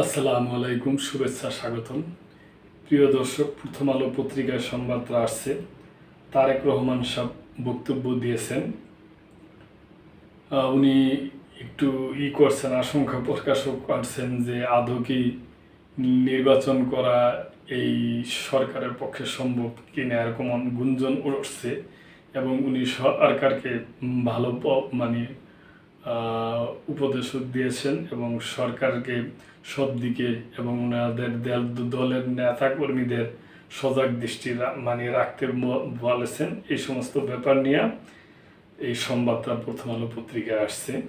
আসসালামু আলাইকুম, শুভেচ্ছা, স্বাগতম। প্রিয় দর্শক, প্রথম আলো পত্রিকায় সংবাদটা আসছে। তারেক রহমান সাহ বক্তব্য দিয়েছেন। উনি একটু ই করছেন, আশঙ্কা প্রকাশও করছেন যে আদৌ কি নির্বাচন করা এই সরকারের পক্ষে সম্ভব কিনা এরকম গুঞ্জন উঠছে এবং উনি সরকারকে ভালো মানে আহ, উপদেশও দিয়েছেন এবং সরকারকে সব দিকে এবং ওনাদের দলের নেতা কর্মীদের সজাগ দৃষ্টি মানে রাখতে বলেছেন। এই সমস্ত ব্যাপার নিয়ে এই সংবাদটা প্রথম আলো পত্রিকায় আসছে।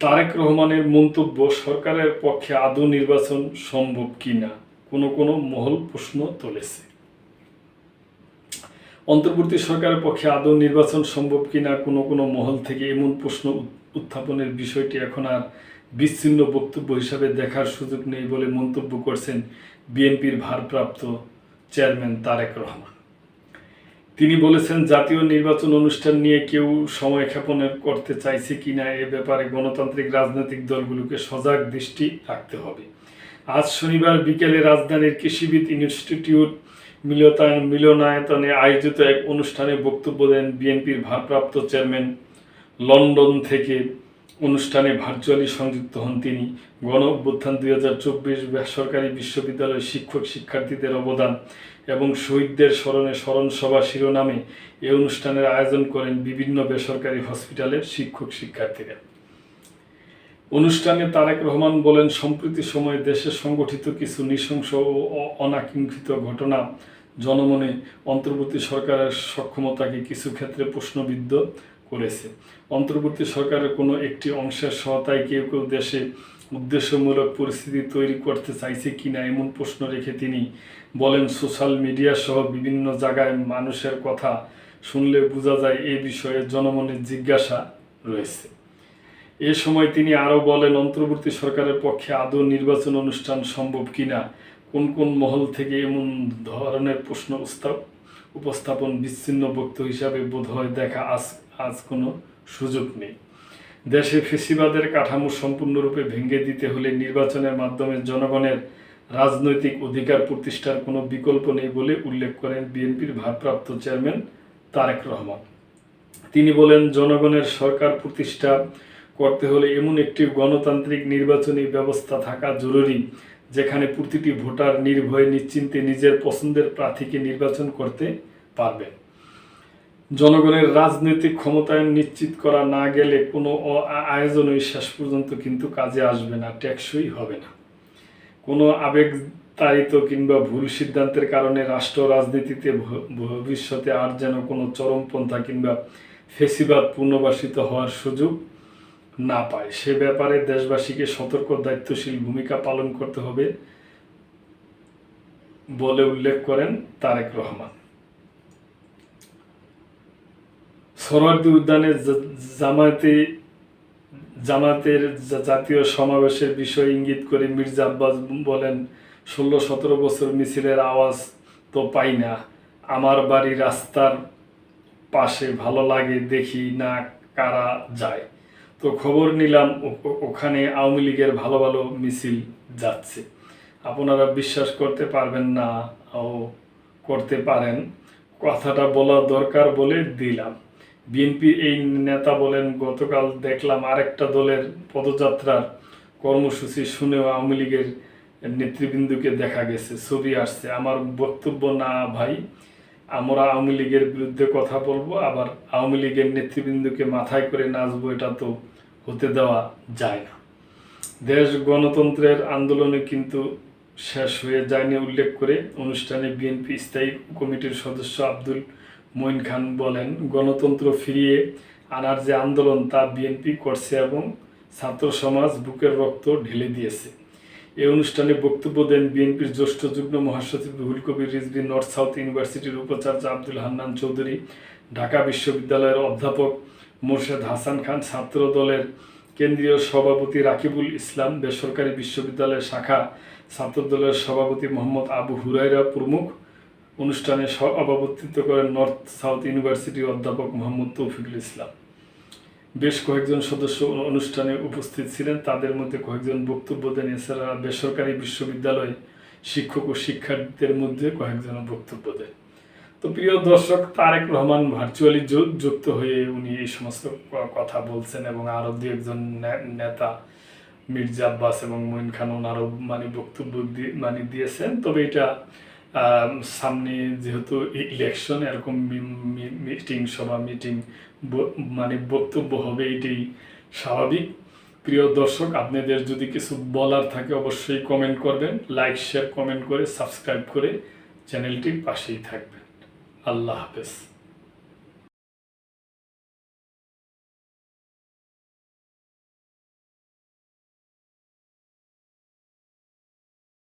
তারেক রহমানের মন্তব্য সরকারের পক্ষে আদৌ নির্বাচন সম্ভব কিনা? কোনো কোনো মহল প্রশ্ন তুলেছে। অন্তর্বর্তী সরকারের পক্ষে আদৌ নির্বাচন সম্ভব কিনা কোনো কোনো মহল থেকে এমন প্রশ্ন উত- উত্থাপনের বিষয়টি এখন আর বিচ্ছিন্ন বক্তব্য হিসাবে দেখার সুযোগ নেই বলে মন্তব্য করছেন বিএনপির ভারপ্রাপ্ত চেয়ারম্যান তারেক রহমান। তিনি বলেছেন, জাতীয় নির্বাচন অনুষ্ঠান নিয়ে কেউ সময় ক্ষেপণের করতে চাইছে কিনা এ ব্যাপারে গণতান্ত্রিক রাজনৈতিক দলগুলোকে সজাগ দৃষ্টি রাখতে হবে। আজ শনিবার বিকেলে রাজধানীর কৃষিবিদ ইনস্টিটিউট মিলতায়ন মিলনায়তনে আয়োজিত এক অনুষ্ঠানে বক্তব্য দেন বিএনপির ভারপ্রাপ্ত চেয়ারম্যান লন্ডন থেকে। অনুষ্ঠানে ভার্চুয়ালি সংযুক্ত হন তিনি। গণ অভ্যুত্থান দুই হাজার চব্বিশ বেসরকারি বিশ্ববিদ্যালয় শিক্ষক শিক্ষার্থীদের অবদান এবং শহীদদের স্মরণে স্মরণ সভা শিরোনামে এ অনুষ্ঠানের আয়োজন করেন বিভিন্ন বেসরকারি হসপিটালের শিক্ষক শিক্ষার্থীরা। অনুষ্ঠানে তারেক রহমান বলেন, সম্প্রতি সময়ে দেশে সংগঠিত কিছু নৃশংস ও অনাকাঙ্ক্ষিত ঘটনা জনমনে অন্তর্বর্তী সরকারের সক্ষমতাকে কিছু ক্ষেত্রে প্রশ্নবিদ্ধ করেছে। অন্তর্বর্তী সরকারের কোনো একটি অংশের সহায়তায় কেউ কেউ দেশে উদ্দেশ্যমূলক পরিস্থিতি তৈরি করতে চাইছে কিনা এমন প্রশ্ন রেখে তিনি বলেন, সোশ্যাল মিডিয়া সহ বিভিন্ন জায়গায় মানুষের কথা শুনলে বোঝা যায় এ বিষয়ে জনমনের জিজ্ঞাসা রয়েছে। এ সময় তিনি আরও বলেন, অন্তর্বর্তী সরকারের পক্ষে আদৌ নির্বাচন অনুষ্ঠান সম্ভব কিনা? কোন কোন মহল থেকে এমন ধরনের প্রশ্ন উপস্থাপন বিচ্ছিন্ন বক্তব্য হিসাবে বোধহয় দেখা আজ আজ কোনো সুযোগ নেই। দেশে ফেসিবাদের কাঠামো সম্পূর্ণরূপে ভেঙে দিতে হলে নির্বাচনের মাধ্যমে জনগণের রাজনৈতিক অধিকার প্রতিষ্ঠার কোনো বিকল্প নেই বলে উল্লেখ করেন বিএনপির ভারপ্রাপ্ত চেয়ারম্যান তারেক রহমান। তিনি বলেন, জনগণের সরকার প্রতিষ্ঠা করতে হলে এমন একটি গণতান্ত্রিক নির্বাচনী ব্যবস্থা থাকা জরুরি, যেখানে প্রতিটি ভোটার নির্ভয়ে নিশ্চিন্তে নিজের পছন্দের প্রার্থীকে নির্বাচন করতে পারবে। জনগণের রাজনৈতিক ক্ষমতায়ন নিশ্চিত করা না গেলে কোনো আয়োজনই শেষ পর্যন্ত কিন্তু কাজে আসবে না, টেকসই হবে না। কোনো আবেগ আবেগতাড়িত কিংবা ভুল সিদ্ধান্তের কারণে রাষ্ট্র রাজনীতিতে ভবিষ্যতে আর যেন কোনো চরমপন্থা কিংবা ফেসিবাদ পুনর্বাসিত হওয়ার সুযোগ না পায়। সে ব্যাপারে দেশবাসীকে সতর্ক, দায়িত্বশীল ভূমিকা পালন করতে হবে বলে উল্লেখ করেন তারেক রহমান। সরোয়ার্দী উদ্যানে জামায়াতে জামাতের জাতীয় সমাবেশের বিষয় ইঙ্গিত করে মির্জা আব্বাস বলেন, ষোলো, সতেরো বছর মিছিলের আওয়াজ তো পাই না। আমার বাড়ি রাস্তার পাশে ভালো লাগে, দেখি না কারা যায়। তো খবর নিলাম ওখানে আওয়ামী লীগের ভালো ভালো মিছিল যাচ্ছে। আপনারা বিশ্বাস করতে পারবেন না ও করতে পারেন। কথাটা বলা দরকার বলে দিলাম। বিএনপি এই নেতা বলেন, গতকাল দেখলাম আরেকটা দলের পদযাত্রার কর্মসূচি শুনেও আওয়ামী লীগের নেতৃবৃন্দকে দেখা গেছে, ছবি আসছে। আমার বক্তব্য না ভাই আমরা আওয়ামী লীগের বিরুদ্ধে কথা বলব, আবার আওয়ামী লীগের নেতৃবৃন্দকে মাথায় করে নাচবো, এটা তো হতে দেওয়া যায় না। দেশ গণতন্ত্রের আন্দোলনে কিন্তু শেষ হয়ে যায়নি উল্লেখ করে অনুষ্ঠানে বিএনপি স্থায়ী কমিটির সদস্য আব্দুল মঈন খান বলেন, গণতন্ত্র ফিরিয়ে আনার যে আন্দোলন তা বিএনপি করছে এবং ছাত্র সমাজ বুকের রক্ত ঢেলে দিয়েছে। এই অনুষ্ঠানে বক্তব্য দেন বিএনপির জ্যেষ্ঠ যুগ্ম মহাসচিব রুহুল কবির রিজভি, নর্থ সাউথ ইউনিভার্সিটির উপাচার্য আব্দুল হান্নান চৌধুরী, ঢাকা বিশ্ববিদ্যালয়ের অধ্যাপক মোর্শেদ হাসান খান, ছাত্র দলের কেন্দ্রীয় সভাপতি রাকিবুল ইসলাম, বেসরকারি বিশ্ববিদ্যালয়ের শাখা ছাত্রদলের সভাপতি মোহাম্মদ আবু হুরাইরা প্রমুখ। অনুষ্ঠানে সভাপতিত্ব করেন নর্থ সাউথ ইউনিভার্সিটির অধ্যাপক মোহাম্মদ তৌফিকুল ইসলাম। বেশ কয়েকজন সদস্য অনুষ্ঠানে উপস্থিত ছিলেন। তাদের মধ্যে কয়েকজন বক্তব্য দেন। এছাড়া বেসরকারি বিশ্ববিদ্যালয় শিক্ষক ও শিক্ষার্থীদের মধ্যে কয়েকজন বক্তব্য দেন। তো প্রিয় দর্শক, তারেক রহমান ভার্চুয়ালি যুক্ত হয়ে উনি এই সমস্ত কথা বলছেন এবং আরও দু একজন নেতা মির্জা আব্বাস এবং মঈন খান ওনারও মানে বক্তব্য দিয়ে মানে দিয়েছেন। তবে এটা সামনে যেহেতু ইলেকশন এরকম মিটিং সভা মিটিং মানে বক্তব্য হবে এটাই স্বাভাবিক। প্রিয় দর্শক, আপনাদের যদি কিছু বলার থাকে অবশ্যই কমেন্ট করবেন লাইক শেয়ার কমেন্ট করে সাবস্ক্রাইব করে চ্যানেলটির পাশেই থাকবেন। আল্লাহ হাফেজ।